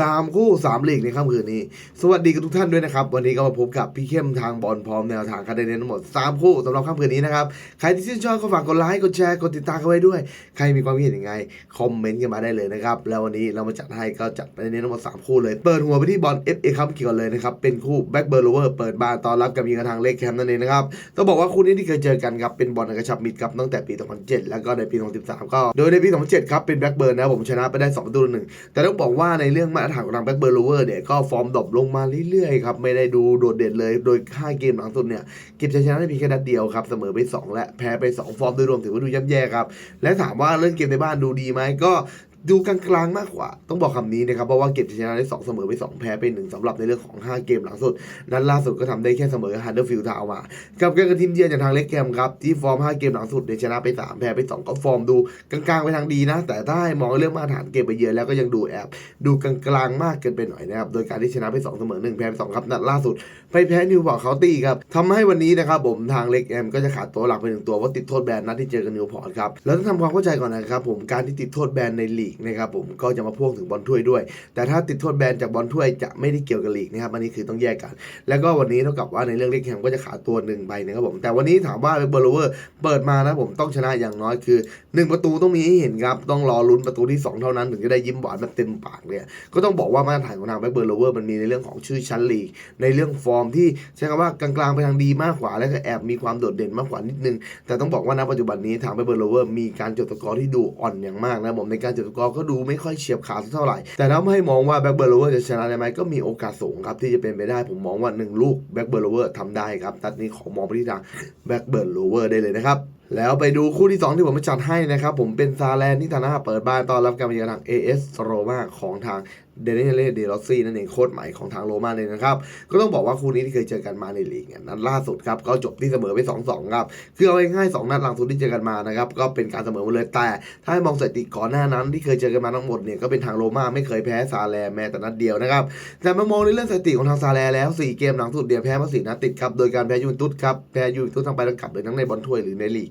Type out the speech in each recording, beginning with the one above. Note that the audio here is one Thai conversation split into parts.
สามคู่สามลีกในค่ำคืนนี้ สวัสดีกับทุกท่านด้วยนะครับ วันนี้ก็มาพบกับพี่เข้มทางบอลพร้อมแนวทางการเดินทั้งหมด3คู่สำหรับค่ำคืนนี้นะครับใครที่ชื่นชอบก็ฝากกดไลค์กดแชร์กดติดตามกันไว้ด้วย ใครมีความคิดเห็นยังไงคอมเมนต์กันมาได้เลยนะครับแล้ววันนี้เรามาจัดให้ก็จัดในทั้งหมด3คู่เลยเปิดหัวไปที่บอล FA คัพเกี่ยวเลยนะครับเป็นคู่แบ็กเบอร์โลเวอร์เปิดบ้านต้อนรับกับยิงกระทางเลกแคมป์นั่นเองนะครับต้องบอกว่าคู่นี้ที่เคยเจอกันครับเป็นบอลกระชับมิตรครับตั้งแต่ปี 2007 แล้วก็ในปี 2013 ก็โดยในปี 2007 ครับเป็นแบ็กเบิร์นนะผมชนะไปได้2ประตูต่อหนึ่งแต่ต้องบอกว่าในเรื่องมาตรฐานของทางแบ็กเบอร์นโลเวอร์เนี่ยก็ฟอร์มดรอปลงมาเรื่อยๆครับไม่ได้ดูโดดเด่นเลย โดยค่าเกมหลังสุดเนี่ยเก็บชัยชนะได้เพียงแค่นัดเดียวครับเสมอไป 2 และแพ้ไป 2 ฟอร์มโดยรวมถือว่าดูย่ำแย่ครับและถามว่าเล่นเกมในบ้านดูดีไหมก็ ดูกลางๆมากกว่า ต้องบอกคำนี้นะครับเพราะว่าเก็บชนะได้2เสมอไป 2 แพ้ไป1สำหรับในเรื่องของ 5 เกมหลังสุด นั้นล่าสุดก็ทำได้แค่เสมอฮันเดอร์ฟิลด์ทาวมากับการกระทีมเยือนจากทางเล็กแกมครับ ที่ฟอร์ม 5 เกมหลังสุดเนี่ยชนะไป 3 แพ้ไป 2 ก็ฟอร์มดูกลางๆไปทางดีนะ แต่ถ้าให้มองเรื่องมาตรฐานเกมไปเยือนแล้วก็ยังดูแอบดูกลางๆมากเกินไปหน่อยนะครับโดยการที่ชนะไป2เสมอ1แพ้2ครับนัดล่าสุด ไปแพ้นิวพอร์ตเคาน์ตี้ครับทำให้วันนี้นะครับผมทางเล็กแอมก็จะขาดตัวหลักไปหนึ่งตัวเพราะติดโทษแบนนัดที่เจอกับนิวพอร์ตครับแล้วต้องทำความเข้าใจก่อนนะครับผมการที่ติดโทษแบนในลีกนะครับผมก็จะมาพ่วงถึงบอลถ้วยด้วย แต่ถ้าติดโทษแบนจากบอลถ้วยจะไม่ได้เกี่ยวกับลีกนะครับอันนี้คือต้องแยกกัน แล้วก็วันนี้เท่ากับว่าในเรื่องเล็กแฮมก็จะขาดตัวหนึ่งไปนะครับผมแต่วันนี้ถามว่าเบอร์โลเวอร์เปิดมานะผมต้องชนะอย่างน้อยคือ 1 ประตูต้องมีให้เห็นครับต้องรอลุ้นประตูที่ 2 เท่านั้นถึงจะได้ยิ้มหวานแบบเต็มปากเนี่ยก็ต้องบอกว่ามาตรฐานของทางเบอร์โลเวอร์มันมีในเรื่องของชื่อชั้นลีก ในเรื่องฟอร์มที่ใช้คำว่ากลางๆไปทางดีมากกว่าและก็แอบมีความโดดเด่นมากกว่านิดนึงแต่ต้องบอกว่าณปัจจุบันนี้ทางเบอร์โลเวอร์มีการจดสกอร์ที่ดูอ่อนอย่างมากนะผมในการจดสกอร์ก็ดูไม่ค่อยเฉียบขาดเท่าไหร่ แต่ถ้าไม่ให้มองว่าแบ็กเบอร์โลเวอร์จะชนะได้ไหมก็มีโอกาสสูงครับที่จะเป็นไปได้ผมมองว่าหนึ่งลูกแบ็กเบอร์โลเวอร์ทำได้ครับตัดนี้ขอมองไปที่ทางแบ็กเบิร์โลเวอร์ได้เลยนะครับ แล้วไปดูคู่ที่ 2 ที่ผมมาจัดให้นะครับ ผมเป็นซาแลนที่ฐานะเปิดบ้านต้อนรับการมาเยือนทาง AS โรมาของทางเดนิเลเดลอซี่นั่นเองโค้ชใหม่ของทางโรมาเลยนะครับ ก็ต้องบอกว่าคู่นี้ที่เคยเจอกันมาในลีกเนี่ยนัดล่าสุดครับก็จบที่เสมอไป 2-2 ครับ คือเอาง่ายๆสองนัดหลังสุดที่เจอกันมานะครับก็เป็นการเสมอหมดเลยแต่ ถ้าให้มองสถิติก่อนหน้านั้นที่เคยเจอกันมาทั้งหมดเนี่ยก็เป็นทางโรม่าไม่เคยแพ้ซาแลแม้แต่นัดเดียวนะครับแต่มามองในเรื่องสถิติของทางซาแลแล้ว 4 เกมหลังสุดเดียวแพ้มาสี่นัดติดครับโดยการแพ้ยูนตุสครับแพ้ยูนตุสทั้งไปทั้งกลับเลยทั้งในบอลถ้วยหรือในลีก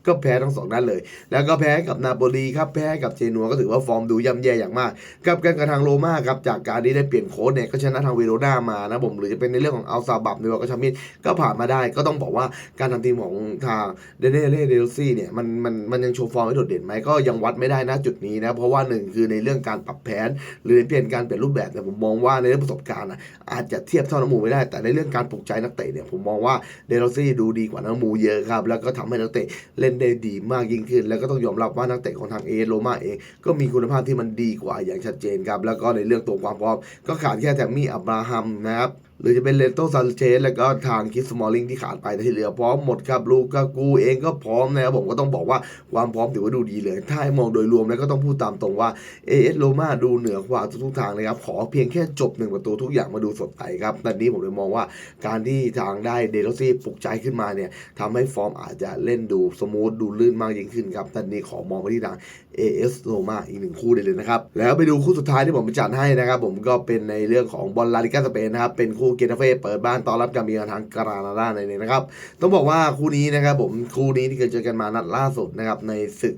ก็แพ้ทั้งสองนัดเลย แล้วก็แพ้กับนาโปลีครับแพ้กับเจนัวก็ถือว่าฟอร์มดูย่ำแย่อย่างมาก กับการกระทางโรม่าครับจากการที่ได้เปลี่ยนโค้ชเนี่ยก็ชนะทางเวโรนามานะผมหรือจะเป็นในเรื่องของอัลซาบับในวก็ชามิดก็ผ่านมาได้ก็ต้องบอกว่าการทำทีมของทางเดเนเล่เดลซี่เนี่ยมันมันมันยังโชว์ฟอร์มไม่โดดเด่นไหมก็ยังวัดไม่ได้นะจุดนี้นะเพราะว่าหนึ่งคือในเรื่องการปรับแผน หรือเปลี่ยนการเปลี่ยนรูปแบบเนี่ยผมมองว่าในเรื่องประสบการณ์อะอาจจะเทียบเท่าน้ำมูไม่ได้ แต่ในเรื่องการปลุกใจนักเตะเนี่ยผมมองว่าเดลซี่ดูดีกว่าน้ำมูเยอะครับแล้วก็ทำให้นักเตะเล่นนได้ดีมากยิ่งขึ้น แล้วก็ต้องยอมรับว่านักเตะของทางเอโรมาเอง ก็มีคุณภาพที่มันดีกว่าอย่างชัดเจนครับ แล้วก็ในเรื่องตัวความพร้อมก็ขาดแค่แทมมี่อับราฮัมนะครับ หรือจะเป็นเลโตซานเชสแล้วก็ทางคิสมอลลิงที่ขาดไปที่เหลือพร้อมหมดครับลูกากูเองก็พร้อมนะครับผมก็ต้องบอกว่าความพร้อมถือว่าดูดีเลย ถ้าให้มองโดยรวมแล้วก็ต้องพูดตามตรงว่าเอเอสโรมาดูเหนือกว่าทุกทางเลยครับ ขอเพียงแค่จบหนึ่งประตูทุกอย่างมาดูสดใสครับตอนนี้ผมเลยมองว่าการที่ทางได้เดลซี่ปลุกใจขึ้นมาเนี่ยทำให้ฟอร์มอาจจะเล่นดูสมูทดูลื่นมากยิ่งขึ้นครับตอนนี้ขอมองไปที่ทาง AS โรมาอีกหนึ่งคู่ได้เลยนะครับแล้วไปดูคู่สุดท้ายที่ผมจัดให้นะครับผมก็เป็นในเรื่องของบอลลาลิกาสเปนนะครับเป็นคู่เกตาเฟ่เปิดบ้านต้อนรับการมีทางกรานาดาในนี้นะครับต้องบอกว่าคู่นี้นะครับผมคู่นี้ที่เคยเจอกันมานัดล่าสุดนะครับในศึก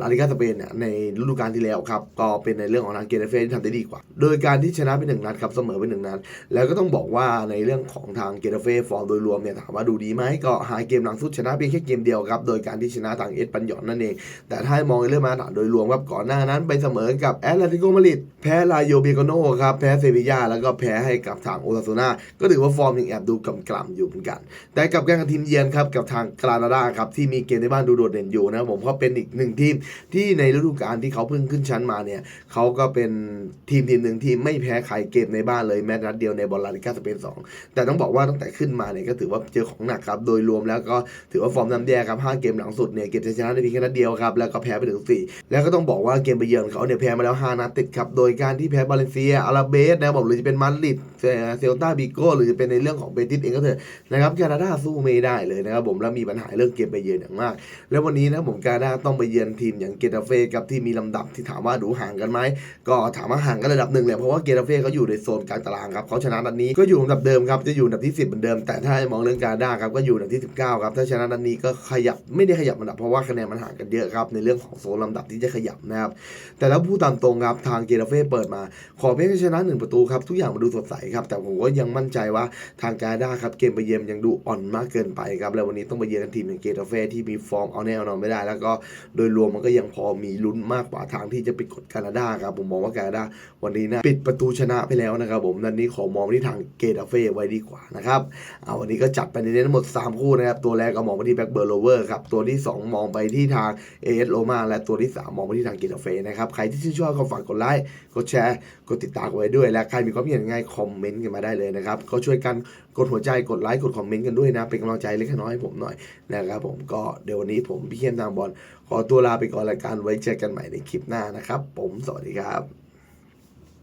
ลาลิกาสเปนเนี่ยในฤดูกาลที่แล้วครับก็เป็นในเรื่องของทางเกตาเฟ่ที่ทำได้ดีกว่า โดยการที่ชนะไปหนึ่งนัดครับเสมอไปหนึ่งนัดแล้วก็ต้องบอกว่าในเรื่องของทางเกตาเฟ่ฟอร์มโดยรวมเนี่ยถามว่าดูดีไหมก็หายเกมหลังสุดชนะเพียงแค่เกมเดียวครับโดยการที่ชนะทางเอสปันยอนนั่นเอง แต่ถ้ามองในเรื่องมาตรฐานโดยรวมครับก่อนหน้านั้นไปเสมอกับแอตเลติโกมาดริดแพ้ลาโยเบโกโนครับแพ้เซบียาแล้วก็แพ้ให้กับทางโอซาซนาก็ถือว่าฟอร์มยังแอบดูกำกล่ำอยู่เหมือนกัน แต่กับการกับทีมเยือนครับกับทางกรานาดาครับที่มีเกมในบ้านดูโดดเด่นอยู่นะครับผมเขาเป็นอีกหนึ่งทีมที่ในฤดูกาลที่เขาเพิ่งขึ้นชั้นมาเนี่ยเขาก็เป็นทีมทีมหนึ่งที่ไม่แพ้ใครเกมในบ้านเลยแม้แต่นัดเดียวในบอลลาลิกาสเปนสองแต่ต้องบอกว่าตั้งแต่ขึ้นมาเนี่ยก็ถือว่าเจอของหนักครับโดยรวมแล้วก็ถือว่าฟอร์มน้ำแย่ครับห้าเกมหลังสุดเนี่ยเก็บชัยชนะได้เพียงแค่นัดเดียวครับแล้วก็แพ้ไปถึงสี่แล้วก็ต้องบอกว่าเกมไปเยือนเขาเนี่ยแพ้มาแล้ว5นัดติดครับโดยการที่แพ้บาเลนเซียอาราเบสนะครับผมหรือจะเป็นมาดริดเซลตาบิโก้หรือจะเป็นในเรื่องของเบติสเองก็เถอะนะครับแคนาดาสู้ไม่ได้เลยนะครับผมแล้วมีปัญหาเรื่องเกมไปเยือนอย่างมาก แล้ววันนี้นะผมแคนาดาต้องไปเยือนทีมอย่างเกตาเฟ่กับที่มีลำดับที่ถามว่าดูห่างกันไหมก็ถามว่าห่างกันระดับหนึ่งแหละเพราะว่าเกตาเฟ่เขาอยู่ในโซนกลางตารางครับเขาชนะนัดนี้ก็อยู่อันดับเดิมครับจะอยู่อันดับที่ 10เหมือนเดิม แต่ถ้ามองเรื่องการด้าครับก็อยู่อันดับที่ 19ครับถ้าชนะนัดนี้ก็ขยับไม่ได้ขยับอันดับเพราะว่าคะแนนมันห่างกันเยอะครับในเรื่องของโซนลำดับที่จะขยับนะครับแต่แล้วพูดตามตรงครับทางเกราเฟ่เปิดมา ขอเพียงชนะหนึ่งประตูครับทุกอย่างมาดูสดใสครับแต่ผมก็ยังมั่นใจว่าทางการด้าครับเกมไปเยือนยังดูอ่อนมากเกินไปครับแล้ววันนี้ต้องไปเยือนทีมอย่างเกราเฟ่ที่มีฟอร์มเอาแน่เอานอนไม่ได้ แล้วก็โดยรวมมันก็ยังพอมีลุ้นมากกว่าทางที่จะไปกดแคนาดาครับผมมองว่าแคนาดาวันนี้นะปิดประตูชนะไปแล้วนะครับผมนันนี้ขอมองที่ทางเกราเฟ่ไว้ดีกว่านะครับเอาวันนี้ก็จัดไปในนี้ทั้งหมด 3 คู่นะครับตัวแรกก็มองไปที่แบ็กเบอร์โลเวอร์ครับตัวที่ 2 มองไปที่ทางเอเอสโรมาและตัวที่ 3 มองไปที่ทางเกราเฟ่นะครับใครที่ชื่นชอบก็ฝากกดไลค์กดแชร์กดติดตามไว้ด้วยและใครมีความเห็นยังไงคอมเมนต์กันมาได้ได้เลยนะครับก็ช่วยกันกดหัวใจกดไลค์กดคอมเมนต์กันด้วยนะ เป็นกำลังใจเล็กน้อยให้ผมหน่อยนะครับผมก็เดี๋ยววันนี้ผมพี่เข้มนางบอลขอตัวลาไปก่อนรายการไว้เจอกันใหม่ในคลิปหน้านะครับ ผมสวัสดีครับ